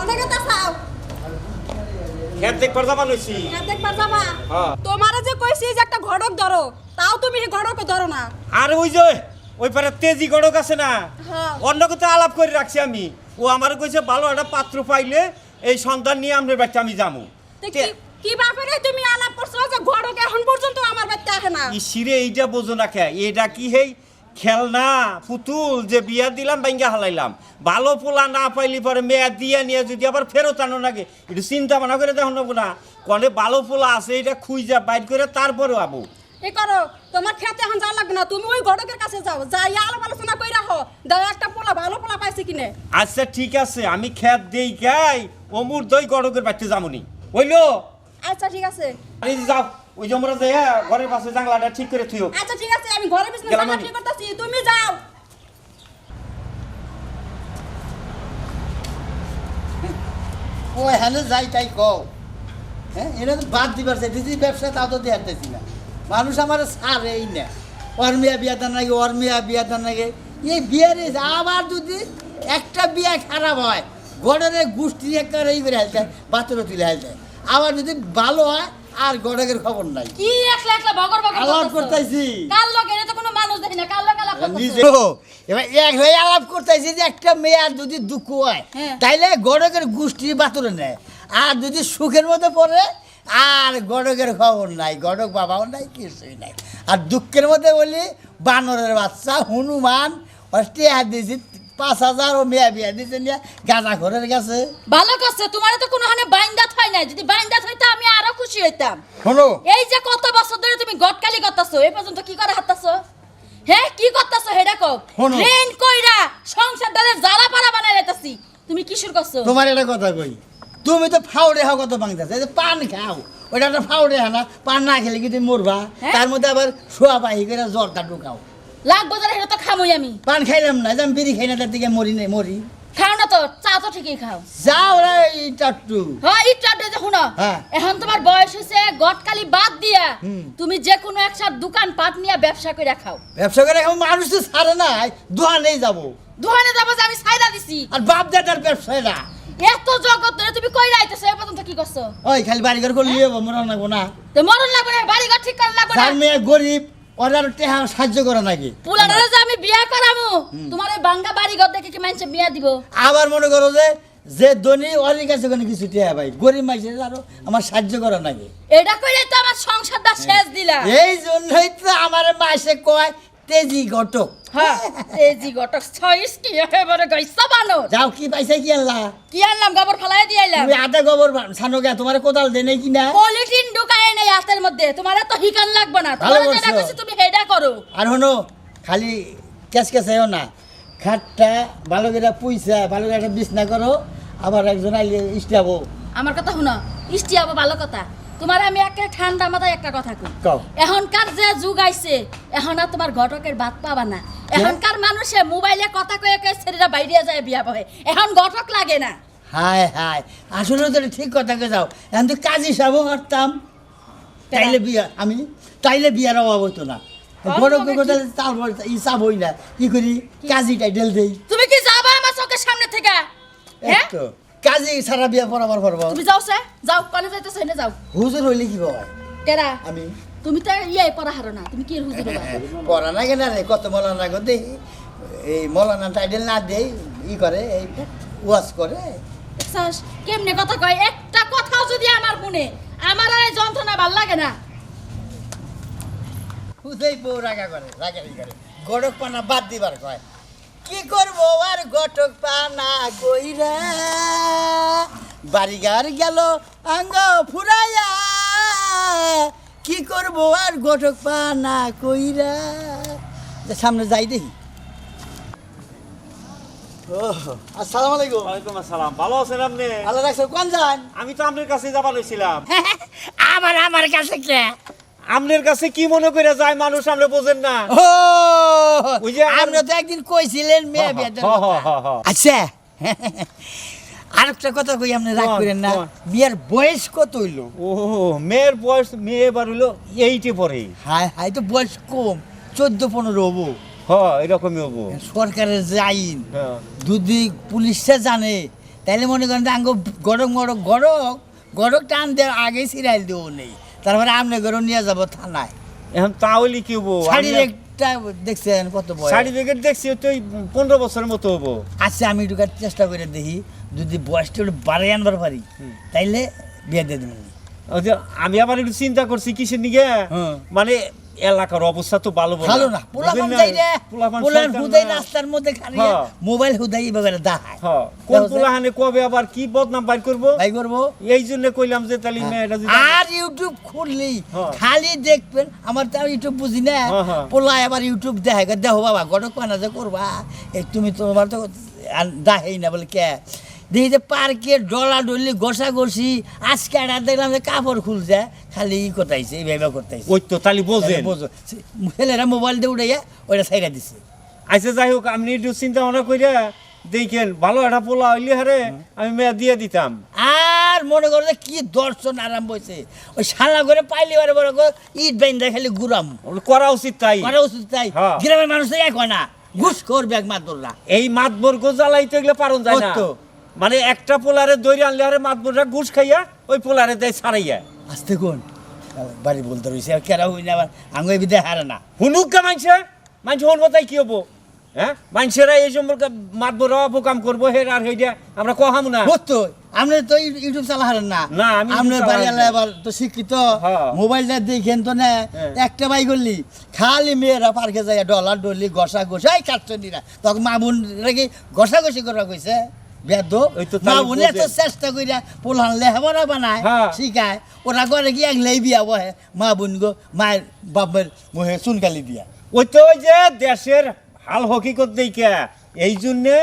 অনেকে তা চাও খেত দেখবার যাবা লইছি। হ্যাঁ দেখবার যাবা। হ্যাঁ। তোমারে যে কইছি যে একটা ঘটক ধরো তাও তুমি ধরো না। আর ওই যে ওই পারে তেজি আছে না হ্যাঁ। অন্য কথা আলাপ করে রাখছি আমি। ও আমার কইছে ভালো একটা পাত্র পাইলে এই সন্তান নিয়ে বাড়িতে আমি যাব কি- ব্যাপারে তুমি আলাপ করছ? যে ঘটক এখন পর্যন্ত আমার বাড়িতে আসে না। ইসিরে এইটা বোঝো না কে? এটা কি হেই? খেলনা পুতুল যে বিয়া দিলাম বাইঙ্গা হালাইলাম। ভালো পোলা না পাইলি পরে মেয়া দিয়া নিয়ে যদি আবার ফেরত আনো নাকি? একটু চিন্তা ভাবনা করে দেখো না না কনে ভালো পোলা আছে এটা খুঁজা বাইর করে তারপরে আবু। এই করো তোমার খেতে এখন যাওয়া লাগবে না। তুমি ওই ঘটকের কাছে যাও। যাই আলাপ আলোচনা করে রাখো দাও একটা পোলা ভালো পোলা পাইছে কিনে। আচ্ছা ঠিক আছে। আমি খেত দেই গাই অমুর দই গড়কের বাড়িতে যামনি। হইল? আচ্ছা ঠিক আছে। আরে যাও ওই যে আমরা ঘরের পাশে জাংলাটা ঠিক করে থুইও। আচ্ছা ঠিক আছে আমি ঘরে বিছনা গেলাম জামা আমি। ঠিক করতেছি তুমি যাও। ও হ্যালো যাই তাই কও। হ্যাঁ এটা তো বাদ দিবার চাইতেছি ব্যবসা তাও তো দেখতেছি না। মানুষ আমার সারেই না। ওর মেয়া বিয়া দেন নাকি ওর মেয়া বিয়া দেন নাকি এই বিয়ের আবার যদি একটা বিয়া খারাপ হয় গড়ের গোষ্ঠী একটা এই করে হেলতে বাতরও তুলে হেলতে আবার যদি ভালো হয় আর গড়ের খবর নাই। কি একলা একলা বগর বগর আলাপ করতেছি? কার লগে? এটা তো কোনো মানুষ দেখি না। কার লগে আলাপ করতেছো? এবার এক হয়ে আলাপ করতেছি যে একটা মেয়ে আর যদি দুঃখ হয় হ্যাঁ। তাইলে গড়কের গোষ্ঠী বাতরে নেয়। আর যদি সুখের মধ্যে পড়ে আর গড়কের খবর নাই। গড়ক বাবাও নাই কিছুই নাই। আর দুঃখের মধ্যে বলি বানরের বাচ্চা হনুমান অষ্টিয়া দিয়েছি পাঁচ হাজার ও মেয়া বিয়া নিয়ে ঘরের কাছে। ভালো করছে তোমার তো কোনো হানে বাইন্দাত নাই। যদি আমি আরও খুশি হইতাম। শোনো। এই যে কত বছর ধরে তুমি গটকালি করতেছো এই পর্যন্ত কি করে হাঁটতাছো? হ্যাঁ কি করতেছো হেডা কো শোনো। ট্রেন কইরা সংসার ডালের জ্বালা পাড়া বানাই রেতাছি তুমি কি শুরু করছ? তোমার একটা কথা কই তুমি তো ফাউড়ে হও কত বাংলাদেশ এই যে পান খাও ওটা একটা ফাউড়ে হানা পান না খেলে কি তুমি মরবা? হ্যাঁ? তার মধ্যে আবার শোয়া পাহি করে জ্বরটা ঢুকাও। লাগবো যারা হেটা তো খামই আমি। পান খাইলাম না যে আমি বিড়ি খাই না তার দিকে মরি নাই মরি। খাও না তো চা তো ঠিকই খাও। যাও রে হ্যাঁ ইটা যে শুনো হ্যাঁ। এখন তোমার বয়স হয়েছে গটকালি বাদ দিয়া তুমি যে কোনো একসাথ দোকান পাট নিয়ে ব্যবসা করে খাও। ব্যবসা করে এখন মানুষ তো ছাড়ে না দোকানেই যাব। দোকানে যাব যে আমি সাইডা দিছি। আর বাপ দাদার ব্যবসায় না। এত জগৎ ধরে তুমি কই রাইতেছো এ পর্যন্ত কি করছ? ওই খালি বাড়ি ঘর করলে মরণ লাগবো না। তো মরণ লাগবে না বাড়ি ঘর ঠিক করে লাগবে না। মেয়ে গরিব ওরা টেহা সাহায্য করে নাকি? পুলারে যে আমি বিয়া করামু। তোমার এই বাঙ্গা বাড়ি ঘর দেখে কি মানুষে বিয়া দিব? আবার মনে করো যে যে ধনী কাছে কোনো কিছু টেহা ভাই গরিব মাইসে আরও আমার সাহায্য করে নাকি? এটা কইলে তো আমার সংসারটা শেষ দিলা। এই জন্যই তো আমার মাসে কয় তেজি ঘটক হ্যাঁ এই জি গটক। ছয়স কি এবারে গাইসা বানর যাও কি পাইছে কি আল্লাহ কি আনলাম গোবর ফালাই দিয়ে আইলাম? তুমি আধা গোবর ছানো গে তোমার কোদাল দেনে কি না? পলিথিন ঢুকায় নেই হাতের মধ্যে। তোমার তো হিকান লাগবে না। তোমার যেটা। কইছি তুমি হেডা করো আর হনো খালি ক্যাশ ক্যাশাইও না। খাটটা ভালো করে পুইসা ভালো করে একটা বিছনা করো আবার একজন আইলে ইস্টাবো আমার কথা শুনো ইষ্টি আবার ভালো কথা তোমার আমি একটা ঠান্ডা মাথায় একটা কথা কই। কও। এখনকার যে যুগ আইছে এখন আর তোমার ঘটকের বাদ পাবা না। এখনকার মানুষে মোবাইলে কথা কয়ে কয়ে ছেলেরা বাইরে যায় বিয়া বহে। এখন ঘটক লাগে না। হায় হায় আসলে তো ঠিক কথা কে যাও। এখন তো কাজী সাবো হারতাম তাইলে বিয়া আমি? তাইলে বিয়ার অভাব হতো না। বড় কথা চাল ই চাবই না। কি করি? কাজী টাইটেল দেই। তুমি কি যাবা আমার চোখের সামনে থেকে? হ্যাঁ? কাজী সারা বিয়া পড়াবার পড়ব তুমি যাও সে যাও কনে যাইতেছ এনে যাও। হুজুর হইলে কি বাবা কেরা আমি। তুমি তো ইয়ে পড়া হারো না। তুমি কি হুজুর? পড়া না কেন রে কত মলানা গো দেই। এই মলানা টাইটেল না দেই ই করে এই ওয়াশ করে। দেখছাস, কেমনে কথা কয়? একটা কথাও যদি আমার মনে আমার আর এই যন্ত্রণা ভালো লাগে না। হুদেই বউ রাগা করে রাগারি করে। গটক পানা বাদ দিবার কয়। কি করব? আর গটক পানা কইরা বাড়িগার গেল আঙ্গ ফুরাইয়া। কি করব? আর গটক পানা কইরা। যে সামনে যাই দেখি। ও আসসালামু আলাইকুম। ওয়ালাইকুম আসসালাম। ভালো আছেন আপনি? আল্লাহ রাখছো কোন যান? আমি তো আপনার কাছে যাবা লইছিলাম আবার আমার কাছে কে? আপনার কাছে কি মনে করে যায় মানুষ আপনি বোঝেন না। ও আমার- আপনি তো একদিন কইছিলেন মেয়ে বিয়ে। আচ্ছা। আরেকটা কথা কই আপনি রাগ করেন না। বিয়ার বয়স কত হইল? ও মেয়ের বয়স মেয়ে এবার হইল এইটে পরে হাই হাই তো বয়স কম। চোদ্দ পনেরো হব। হ এরকমই হব। সরকারের যে আইন। হ্যাঁ। যদি পুলিশটা জানে তাহলে মনে করেন আঙ্গ গড়ক মড়ক গড়ক গড়ক টান দেওয়ার আগেই সিরিয়াল দেবো নেই। তারপরে আপনি গড় নিয়ে যাব থানায়। এখন তাহলে কি হব? শাড়ির দেখছেন কত বয়স। সার্টিফিকেট দেখছি তো ওই পনেরো বছরের মতো হব। আচ্ছা আমি ঢুকার চেষ্টা করে দেখি যদি বয়সটা একটু বাড়াই আনবার পারি তাইলে বিয়ে দিয়ে দেবেন আমি আবার একটু চিন্তা করছি কিসের হ্যাঁ। মানে এলাকার অবস্থা তো ভালো ভালো না। পোলাপান যাই রে। পোলাপান হুদাই রাস্তার মধ্যে খালি হ্যাঁ। মোবাইল হুদাই এভাবে দাহায় হ্যাঁ, কোন পোলাহানে কবে আবার কি বদনাম বাইর করব? ভাই করব? এই জন্য কইলাম যে তাহলে মেয়েটা যদি আর ইউটিউব খুললেই হ্যাঁ। খালি দেখবেন আমার তো ইউটিউব বুঝি না। হ্যাঁ, হ্যাঁ। আবার ইউটিউব দেখায়। দেখো বাবা গটক পানা যে করবা এই তুমি তোমার তো দাহেই না বলে কে? দেখি যে পার্কে ডলা ডলি ঘষা ঘষি আজকে একটা দেখলাম যে কাপড় খুলছে খালি ই কোথাইছে এইভাবে কোথাইছে ওই তো বোঝেন। বোঝো। ছেলেরা মোবাইল দিয়ে উঠাইয়া ওইটা সাইডা দিছে। আচ্ছা যাই হোক আপনি একটু চিন্তা ভাবনা কইরা দেখেন ভালো একটা পোলা হইলে হারে আমি মেয়ে দিয়ে দিতাম। আর মনে করো যে কি দর্শন আরাম বইছে ওই শালা করে পাইলে বারে বড় করে ইট বাইন্দা খালি ওগুলো করা উচিত তাই। করা উচিত তাই। হ্যাঁ। গ্রামের মানুষ তো এক হয় না। ঘুষ করবে এক মাত্ররা এই মাতবর গোজালাইতে গেলে পারন যায় না? মানে একটা পোলারে দৈরি আনলে হারে মাতবররা ঘুষ খাইয়া ওই পোলারে দেয় ছাড়াইয়া। আসতে কোন? বাড়ি বলতে রয়েছে আর কেরা হই না আবার আঙ্গুই বিদে হারে না। হুনুক কা মানছে মানছে হন তাই কি হব? হ্যাঁ? মানুষেরা এই সম্পর্কে মাতবর অপকাম করব হের আর হেইটা আমরা কহাম না। বুঝতো আপনি তো ইউটিউব চালা হারেন না। না, আমি আপনি বাড়ি আলা এবার তো শিক্ষিত হ্যাঁ। মোবাইলটা দেখেন তো না হ্যাঁ। একটা বাই করলি খালি মেয়েরা পার্কে যায় ডলার ডলি ঘষা ঘষা এই কাটছনিরা তখন মামুন রেখে ঘষা ঘষি করা কইছে? মা বোনে এত বোঝে। চেষ্টা কইরা পোলহান লেহাবরা বানায়। শিখায়। ওরা করে কি একলাই বিয়া বহে। মা বোন গো মায়ের বাপের মুহে চুনকালি দিয়া ওই তো যে দেশের হাল হকিকত এই জন্যে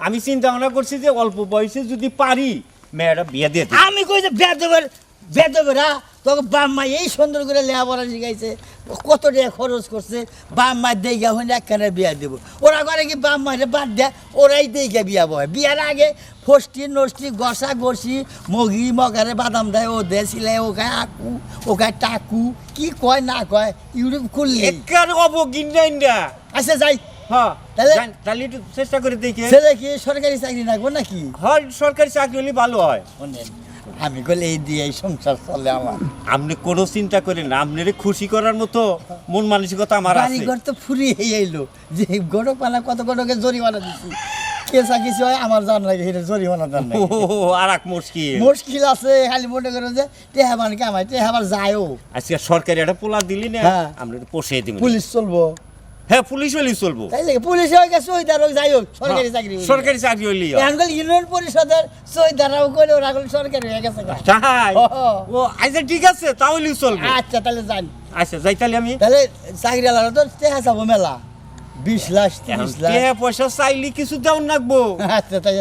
আমি চিন্তা ভাবনা করছি যে অল্প বয়সে যদি পারি মেয়েরা বিয়ে দিয়ে আমি কই যে বেদবের বেদবেরা তোকে বাপ মা এই সুন্দর করে লেখাপড়া শিখাইছে কত টাকা খরচ করছে বাপ মা দেখা হইলে একখানে বিয়া দেব। ওরা করে কি বাপ মারে বাদ দেয় ওরাই দেখা বিয়া বয়। বিয়ার আগে ফষ্টি নষ্টি গসা গসি মগি মগারে বাদাম দেয় ও দে সিলাই ও খায় আকু ও খায় টাকু কি কয় না কয় ইউটিউব খুললে। অবগিন্না ইন্ডা আচ্ছা যাই। হ্যাঁ তাহলে- একটু চেষ্টা করে দেখে। ছেলে কি সরকারি চাকরি রাখব নাকি? হয় সরকারি চাকরি হলে ভালো হয়। আমি কইলে এই দিয়ে এই সংসার চলে আমার। আপনি কোনো চিন্তা করেন না আপনারে খুশি করার মতো মন মানসিকতা আমার আছে। বাড়িঘর তো ফুরি ফুরিয়ে এলো যে গড়ক পালা কত গড়কে জরিমানা দিছি। কেসা কিছু হয় আমার জান লাগে এটা জরিমানা জান ও আর এক মুশকিল। মুশকিল আছে খালি মনে করো যে টেহাবান কামাই টেহাবার যায়ও। আজকে সরকারি একটা পোলা দিলি না হ্যাঁ। আমরা পোষিয়ে দিব। পুলিশ চলবো। হ্যাঁ পুলিশ হলেই চলবো। তাই লাগে পুলিশ হয়ে গেছে সহিদার হোক যাই হোক সরকারি চাকরি সরকারি চাকরি হয়। এখন ইউনিয়ন পরিষদের সহিদারাও করে ওরা কল সরকারি হয়ে গেছে তাই ও। ও। আচ্ছা ঠিক আছে তাহলেই চলবে। আচ্ছা তাহলে আচ্ছা যাই তাহলে আমি। তাহলে চাকরি আলাদা তো টেহা যাব মেলা। বিশ লাখ এখন তিরিশ লাখ পয়সা চাইলি কিছু দেওয়ার নাকবো। আচ্ছা তাই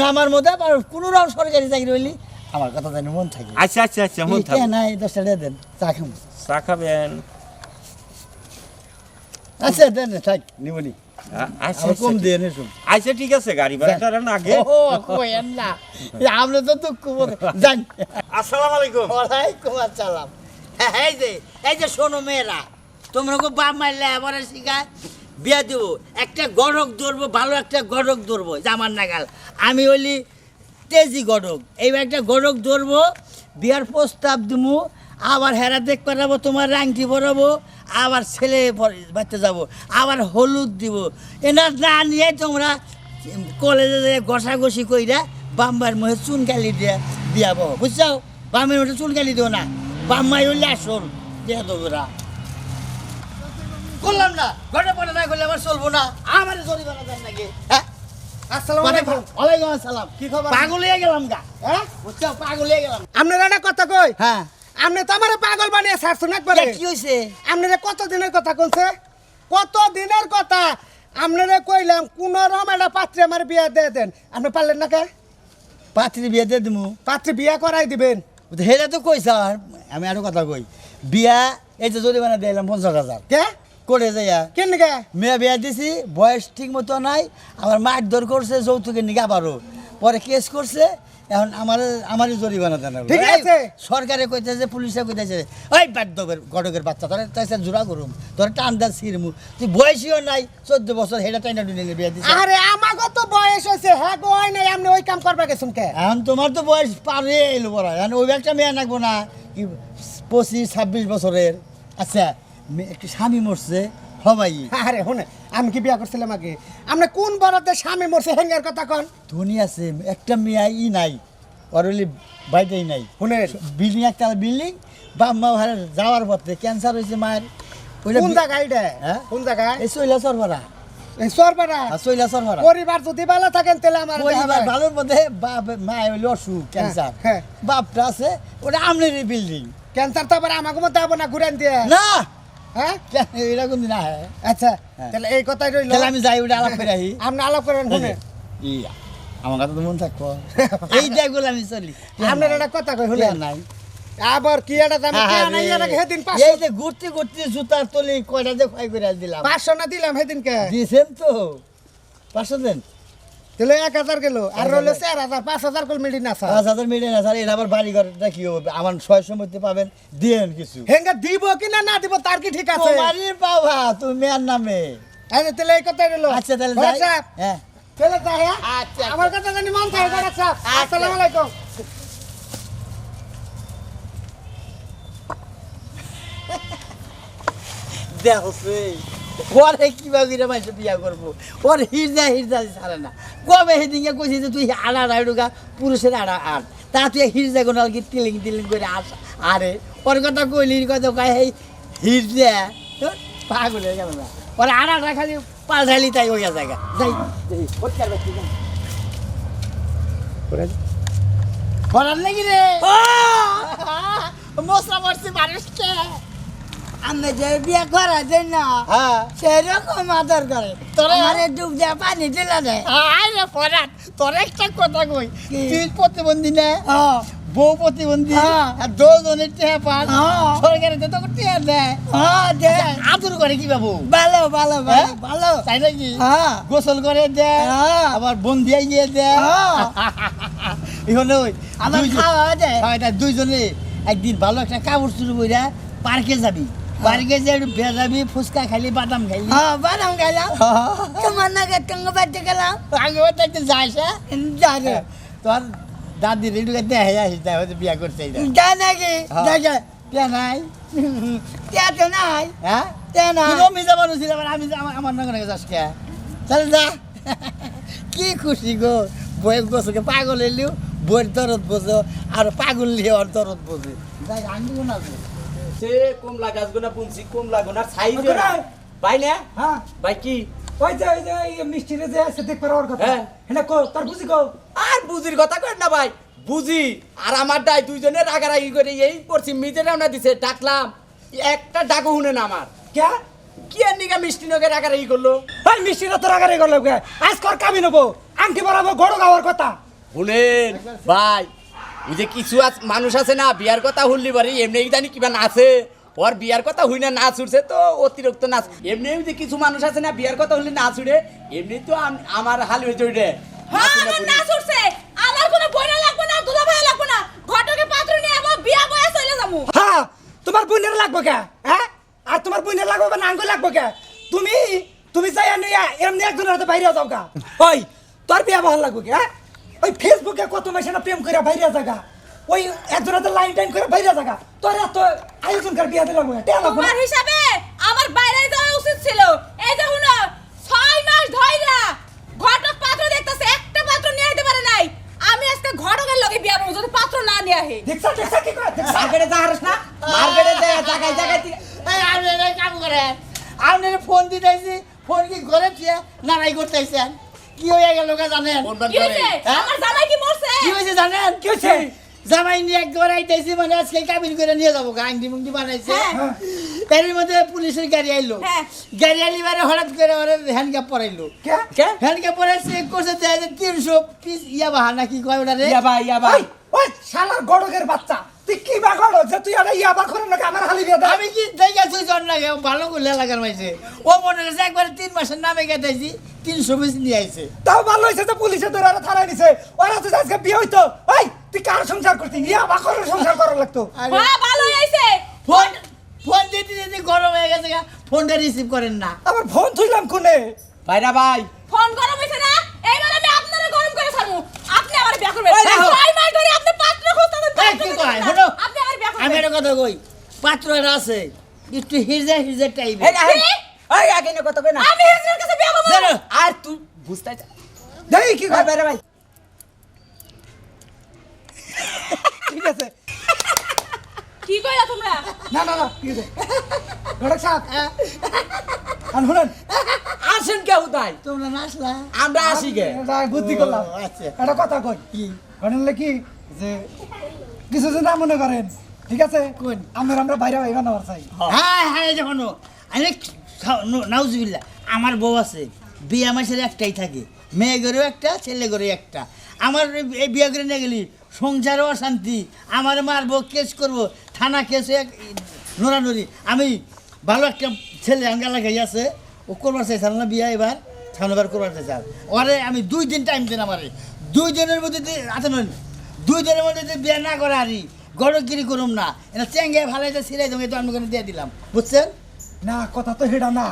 নামার মধ্যে আবার কোনো রকম সরকারি চাকরি হইলি আমার কথা জানি মন থাকে। আচ্ছা আচ্ছা আচ্ছা মন থাক। দশটা দেন চা চা খাবেন। আচ্ছা দেন না, থাক। নিবনি আ- আচ্ছা কম আচ্ছা, দিয়ে আচ্ছা ঠিক আছে গাড়ি ভাড়াটা রান আগে। ও না। এই তো দুঃখ আসসালামু আলাইকুম। ওয়ালাইকুম আসসালাম। এই যে এই যে শোনো মেয়েরা তোমরা খুব বাপ শিখায় বিয়া দেবো। একটা গড়ক ধরবো ভালো একটা গড়ক ধরবো জামার নাগাল। আমি বলি তেজি গড়ক। এইবার একটা গড়ক ধরবো বিয়ার প্রস্তাব দিমু আবার হেরা দেখ করাবো তোমার রাংটি পরাবো আবার ছেলে বাচ্চা যাব আবার হলুদ দিব। এনা না নিয়ে তোমরা কলেজে ঘষাঘষি কইরা বাম্বার মুখে চুনকালি দিয়ে দিয়াবো বুঝছ বামের মুখে চুনকালি দিও না। বাম্মাই হইলে আসল দিয়ে ওরা করলাম না ঘটে পড়ে না করলে আমার চলবো না। আমার জরিমানা দেন নাকি? হ্যাঁ? আসসালামু মানে পাগল হয়ে গেলাম গা। হ্যাঁ? বুঝছ পাগল হয়ে গেলাম। আপনার একটা কথা কই? হ্যাঁ। আপনি তো আমার পাগল বানিয়ে ছাড়ছেন একবারে কে, কি হয়েছে আপনারা কত দিনের কথা কইছে? কত দিনের কথা? আপনারা কইলাম কোন রকম একটা পাত্রে আমার বিয়া দিয়ে দেন। আপনি পারলেন না কে? পাত্রী বিয়ে দিয়ে দিমু। পাত্রে বিয়া করাই দিবেন। হেলে তো কইছ আমি আরও কথা কই। বিয়া এই যে জরিমানা দিলাম পঞ্চাশ হাজার। কে? করে যাইয়া। কেন গে মেয়ে বিয়া দিছি বয়স ঠিক মতো নাই আমার মার দর করছে যৌতুকের নিকে আবারও। পরে কেস করছে এখন আমার আমারই জরিমানা দেন ঠিক আছে। সরকারে কইতেছে পুলিশে কইতেছে ওই বাদ্যবের গডকের বাচ্চা তোর তাইছে জোড়া করুম তোর টান সিরমু তুই বয়সীও নাই চোদ্দ বছর হেটা টাইনা ডুনে বিয়ে দিছে। আরে আমাকে তো বয়স হয়েছে হ্যাঁ গো হয় নাই আপনি ওই কাম করবা গেছেন কে? এখন তোমার তো বয়স পারে এলো বড় এখন ওই একটা মেয়ে নাকবো না কি পঁচিশ ছাব্বিশ বছরের আচ্ছা স্বামী মরছে হবাই। আরে শুনে আমি কি বিয়া করছিলাম আগে? আপনি কোন বরাতে স্বামী মরছে হেঙ্গের কথা কন? ধনী আছে একটা মেয়ে ই নাই ওর হলি বাড়িতেই নাই। শুনে বিল্ডিং একটা বিল্ডিং বাপ মা ভাড়া যাওয়ার পথে ক্যান্সার হয়েছে মায়ের। কোন জায়গায় এটা? হ্যাঁ? কোন জায়গায়? এই পরিবার যদি ভালো থাকেন তাহলে আমার পরিবার ভালোর মধ্যে বাপ মায়ের হইল অসুখ ক্যান্সার। হ্যাঁ। বাপটা আছে ওটা বিল্ডিং। ক্যান্সার তো আবার আমাকে মতো হব না ঘুরান দিয়ে। না! হ্যাঁ? এটা কোন দিন আচ্ছা হ্যাঁ। তাহলে এই কথাই রইল। তাহলে আমি যাই ওটা আলাপ করে আহি। আপনি আলাপ করেন ইয়া আমার কথা তো মন থাকব। এই জায়গাগুলো আমি চলি। আপনার একটা কথা কই প্ল্যান নাই। আবার কি একটা দাম কি আনাই এর আগে সেদিন এই পাঁচশো যে ঘুরতে ঘুরতে জুতার তলি কয়টা যে ক্ষয় করে দিলাম। পাঁচশো না দিলাম সেদিনকে। দিয়েছেন তো। পাঁচশো দেন। তাহলে এক হাজার গেল। আর হাজার। চার হাজার পাঁচ হাজার কল মিলি না পাঁচ হাজার মিলে না স্যার এটা আবার বাড়ি ঘরটা কি হবে আমার ছয়শো মধ্যে পাবেন দিয়েন কিছু। হেঙ্গা দিব কি না না দিব তার কি ঠিক আছে? তোমারই পাবা তুমি মেয়ের নামে। আরে তাহলে এই কথাই রইল। আচ্ছা তাহলে যাই। হ্যাঁ। তাহলে যাই, হ্যাঁ? আচ্ছা, আমার কথা জানি মন থাকে বড় আসসালামু আলাইকুম। দেখছে ওরে কীভাবে করে মানুষ বিয়া করব? ওর হিরদা হিরদা ছাড়ে না। কবে সেদিনকে কইছি যে তুই আড়া আড়াই ঢুকা পুরুষের আড়া আট তা তুই হিরদা কোনো কি টিলিং টিলিং করে আস আরে। ওর কথা কইলি কথা কয় এই হিরদা পাগল হয়ে গেল না। ওর আড়াটা খালি পাল্টালি তাই ওই জায়গা যাই করার নাকি রে। মশলা মারছে মানুষকে। আমি যে বিয়ে করা না হ্যাঁ। সেরকম আদর করে। তোরা- ডুব দিয়ে পানি দিলা দেয় আরে পরাত তোর একটা কথা কই? তুই প্রতিবন্ধী না? বউ প্রতিবন্ধী? দুজনের টেহা পাস হ্যাঁ। সরকারে তো তোকে টেহা দেয়? দে। আদর করে কি বাবু? ভালো ভালো ভালো হ্যাঁ? তাই নাকি? গোসল করে দেয়। আবার বন্দিয়াই নিয়ে দেয় দুইজন- খাওয়া দেয় হ্যাঁ, এটা দুইজনে একদিন ভালো একটা কাপড় শুরু করে পার্কে যাবি। পার্কে যে ভেজাবি ফুচকা খাইলি বাদাম খাইলি? হ্যাঁ বাদাম গেলাম তোমার নাকি টঙ্গ বাড়তে গেলাম। আগে তো একটু যাইস হ্যাঁ? জানে তোর দাদি রেডি করতে হ্যাঁ আসিস তাই হয়তো বিয়া করছে যা নাকি? হ্যাঁ। দেখে বিয়া নাই। তে তো নাই। হ্যাঁ? তে না তুইও মিজা মানুষ ছিল আমি আমার নগরে যাস কে? চল যা। কি খুশি গো। বইয়ের বসে পাগল এলিও বইয়ের দরদ বোঝো আর পাগল লিয়ে ওর দরদ বোঝে। যাই আঙ্গুল না সে কমলা গাছগুনা বুনছি কমলা গুনার সাইজ? ভাই না? হ্যাঁ। ভাই কি? ওই যে ওই যে এই মিষ্টিরে যে আছে দেখবার ওর কথা। হ্যাঁ। হ্যাঁ কো তার বুঝি কো? আর বুঝির কথা কর না ভাই বুঝি। আর আমার ডাই দুইজনে রাগারাগি করে এই পড়ছি মিজে রান্না দিছে ডাকলাম। একটা ডাকও শুনে না আমার। কে কি আর নিগা মিষ্টি নগে রাগারাগি করল? ওই মিষ্টিরে তো রাগারে গেল কে? আজ কর কামি নেব আংটি বাড়াবো গড় গাওয়ার কথা। শুনেন ভাই। ওই যে কিছু আছ- মানুষ আছে না বিয়ার কথা হুল্লি পারি এমনি জানি কিবা নাচে। ওর বিয়ার কথা হই না নাচ উঠছে তো অতিরিক্ত নাচ। এমনি ওই যে কিছু মানুষ আছে না বিয়ার কথা হলে নাচ উঠে এমনি তো আমার হাল হয়েছে হ্যাঁ আমার নাচ উঠছে আমার কোনো বইনা লাগবে না দুলা ভাই লাগবে না। ঘটকে পাত্র নিয়ে আবার বিয়া বয়া চলে যাব। হ্যাঁ তোমার বোনের লাগবে কে? হ্যাঁ? আর তোমার লাগবে লাগবে কে? তুমি তুমি যাই নিয়া এমনি একজনের হাতে বাইরে যাও গা। ওই তোর বিয়া ভালো লাগবে কে? হ্যাঁ? ওই ফেসবুকে কত মাসে না প্রেম করে বাইরে জায়গা ওই একজনের লাইন টাইন করে বাইরে জায়গা তোর এত আয়োজন করে বিয়া দিলাম তোমার হিসাবে আমার বাইরে যাওয়া উচিত ছিল। এই যে হুনো ছয় মাস ধইরা ঘটক পাত্র দেখতেছে একটা পাত্র নিয়ে আসতে পারে নাই। আমি আজকে ঘটকের লগে বিয়া করব যদি পাত্র না নিয়ে আহে। দেখছা দেখছা কি করে? দেখছা? মার্কেটে যা হারস না? মার্কেটে যা জায়গায় জায়গায় এই এটা কাম করে। আমি ফোন দিতেছি ফোন কি ঘরে দিয়ে নারাই করতেছেন? কি হয়ে গেল জানেন। হয়েছে হ্যাঁ? আমার জামাই কি মরছে? কি হয়েছে জানেন? কি হয়েছে? জামাই নিয়ে একবার আইতেছি মানে আজকে কাবিন করে নিয়ে যাব আংটি মুংটি বানাইছে। হ্যাঁ। এর মধ্যে পুলিশের গাড়ি আইলো। হ্যাঁ। গাড়ি আইলি মানে হঠাৎ করে ওর হ্যান্ডকাপ পরাইলো। কে? কে? হ্যান্ডকাপ পরে চেক করছে তিনশো পিস ইয়া বাহা নাকি কয় ওটা রে ইয়া ভাই ইয়া ভাই ওই ওই! শালার গড়কের বাচ্চা। তুই কি বা তুই একটা ইয়াবা করে নাকি? আমার হালি বিয়া আমি কি দেখে তুই কর না ভালো এলাকার মাইছে ও মনে করছে একবার তিন মাসের নামে গেতেছি তিনশো পিস নিয়ে আইছে। তাও ভালো হয়েছে যে পুলিশে ধরে ওরা থানায় নিছে ওরা তো আজকে বিয়ে হইতো। ওই তুই কার সংসার করতি? ইয়া বাকর সংসার করা লাগতো। আরে। হ্যাঁ ভালো হয়েছে ফোন ফোন দিতে দিতে গরম হয়ে গেছে ফোনটা রিসিভ করেন না। আবার ফোন তুইলাম কোনে? ভাইরা ভাই। ফোন গরম হয়েছে না? এইবার আমি আপনারা গরম করে ছাড়বো। আপনি আমার বিয়া করবেন ওই দেখো। ছয় মাস ধরে আপনি পাত্র খুঁজতেছেন এই, কি কয় শোনো। আপনি আমার বিয়া আমি একটা কথা কই পাত্র আছে একটু হিরজা হিরজা টাইপ এই আগে না কথা কই না। আমি হিজড়ের কাছে বিয়া করব। আর তুই বুঝতে দেই কি কয়। ভাইরা ভাই ঠিক আছে। কি কইলা তোমরা? না না না ঠিক আছে। ঘটক সাহেব আর শুনেন আসেন কেউ তাই তোমরা নাচলা আমরা আসি গে। বুদ্ধি করলাম। আচ্ছা। একটা কথা কই। কি ঘটনলে কি? যে কিছু যদি না মনে করেন ঠিক আছে? কোন? আমরা আমরা বাইরে বাইরে নেওয়ার চাই। হ্যাঁ হ্যাঁ যখন আমি নাউজুবিল্লা আমার বউ আছে বিয়ে মাসের একটাই থাকে মেয়ে ঘরেও একটা ছেলে ঘরে একটা। আমার এই- বিয়ে করে নিয়ে গেলি সংসারও অশান্তি আমার মারবো কেস করব থানা কেস নড়ানড়ি আমি ভালো একটা ছেলে আঙ্গা লাগাই আছে ও করবার চাইছাল না বিয়ে এবার থানাবার করবার চাইছাল ওরে আমি দুই দিন টাইম দিন আমারে। দুই দিনের মধ্যে আচ্ছা নন দুই দিনের মধ্যে যদি বিয়ে না করে আরি গড়গিরি করুম না। এটা চেঙ্গে ভালাইতে সিলাই তোমাকে তো আমি দিয়ে দিলাম। বুঝছেন? না কথা তো হেডা না।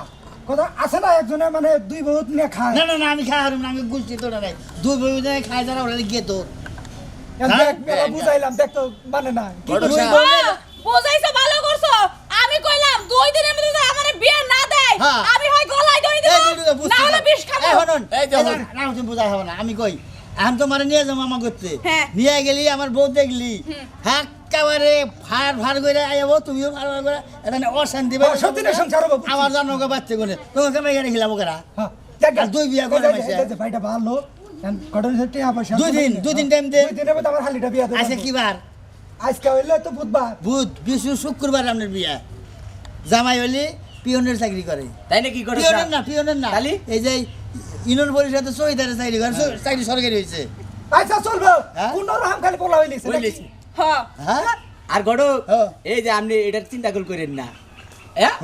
কথা আছে না একজনে মানে দুই বহুত নিয়ে খায়। না না না আমি খাই হারুম না আমি গুলছি তোরা নাই। দুই বই বই খাই যারা ওরা গিয়ে তো দেখ হ্যাঁ? বুঝাইলাম দেখ তো মানে না। বুঝাইছো ভালো করছ। আমি কইলাম দুই দিনের মধ্যে আমার বিয়ে না দেয় হ্যাঁ। আমি হয় গলায় দড়ি দেব। না হলে বিষ খাব। এই দেখুন না তুমি বোঝাই হবে না আমি কই? এখন তো মানে নিয়ে যাব মামা করতে। হ্যাঁ। নিয়ে গেলি আমার বউ দেখলি। হ্যাঁ একেবারে ফার ফার করে আইবো তুমিও ফার ফার করে এটা না অশান্তি সতীনের সংসার হব, আমার জানো বাচ্চা কোনে তোমাকে আমি এখানে খেলাবো কেরা? হ্যাঁ, দুই বিয়া করে মাইছে। ভাইটা ভালো। এখন দুই দিন, আছে দুই দিন না? দে। আমার হালিটা বিয়া কি বার? আজকে হইলে তো বুধবার। বুধ বিশু শুক্রবার আপনার বিয়া। জামাই হলি পিয়নের চাকরি করে। তাই নাকি করে পিয়নের না পিয়নের না। তালি? এই যে ইউনিয়ন পরিষদে চৌধুরী চাকরি করে চাকরি সরকারি হয়েছে। আচ্ছা চলবে। হ্যাঁ? কোন রকম খালি পোলা হইলিছে হ্যাঁ হ্যাঁ। আর গড়। এই যে আপনি এটার চিন্তা কল করেন না। হ্যাঁ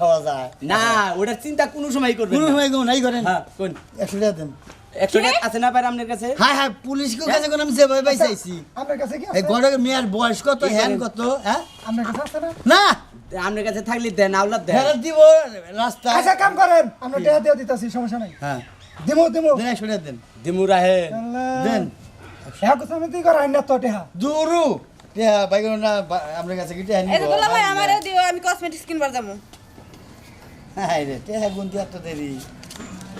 খাওয়া যায়। না ওটার চিন্তা কোন সময় করবেন কোনো সময় নাই করেন। হ্যাঁ কোন? একশো টাকা দেন। একশো টাকা আছে না পারে আপনার কাছে? হ্যাঁ হ্যাঁ পুলিশকে কাছে আমি যেভাবে পাইছি আপনার কাছে কি এই আছে গড়ের মেয়ের বয়স কত হ্যান কত হ্যাঁ? আপনার কাছে আছে না? না! আপনার কাছে থাকলে দেন আওলাদ দেন। ফেরত দিব রাস্তা। আচ্ছা কাম করেন। আমরা টিয়া দিয়ে দিতেছি সমস্যা নাই। হ্যাঁ। দিমু দিমু। দেন একশো দেন। দিমুরা হে দেন। হ্যাঁ কিছু আমি তুই করাই না তো টিয়া দূরু। টিয়া বাইক না আপনার কাছে কি নিব? ভাই আমারে দিও আমি কসমেটিক্স কিনবার যাব। হ্যাঁ রে টিয়া গুনতি এত দেরি।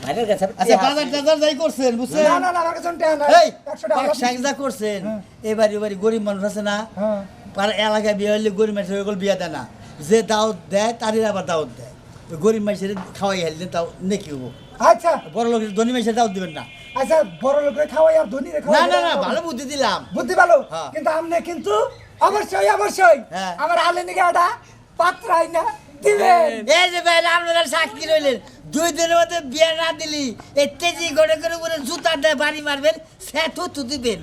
ভাইয়ের কাছে আচ্ছা বাজার টাজার যাই করছেন বুঝছেন? না না না আমার কাছে টিয়া নাই। এই একশো টাকা ব্যবসা যা করছেন। হ্যাঁ। এবারে এবারে গরিব মানুষ আছে না? হ্যাঁ। পার এলাকায় বিয়ে হলে গরিব মানুষের ওগুলো বিয়ে দেয় না। যে দাওয়াত দেয় তারই আবার দাওয়াত দেয়। গরিব মানুষের খাওয়াই হেললে তাও নেকি হব। আচ্ছা। বড় লোকের ধনী মানুষের দাওয়াত দিবেন না। আচ্ছা বড় লোকের খাওয়াই আর ধনী না না না ভালো বুদ্ধি দিলাম। বুদ্ধি ভালো। হ্যাঁ। কিন্তু আপনি কিন্তু অবশ্যই অবশ্যই হ্যাঁ। আমার আলে নিকে একটা পাত্রাই না। দিবেন এই যে ভাই, আপনারা সাক্ষী রইলেন। দুই দিনের মধ্যে বিয়ে না দিলি, এই তেজি গড়ে করে উপরে জুতা দেয় বাড়ি মারবেন সে থু দিবেন।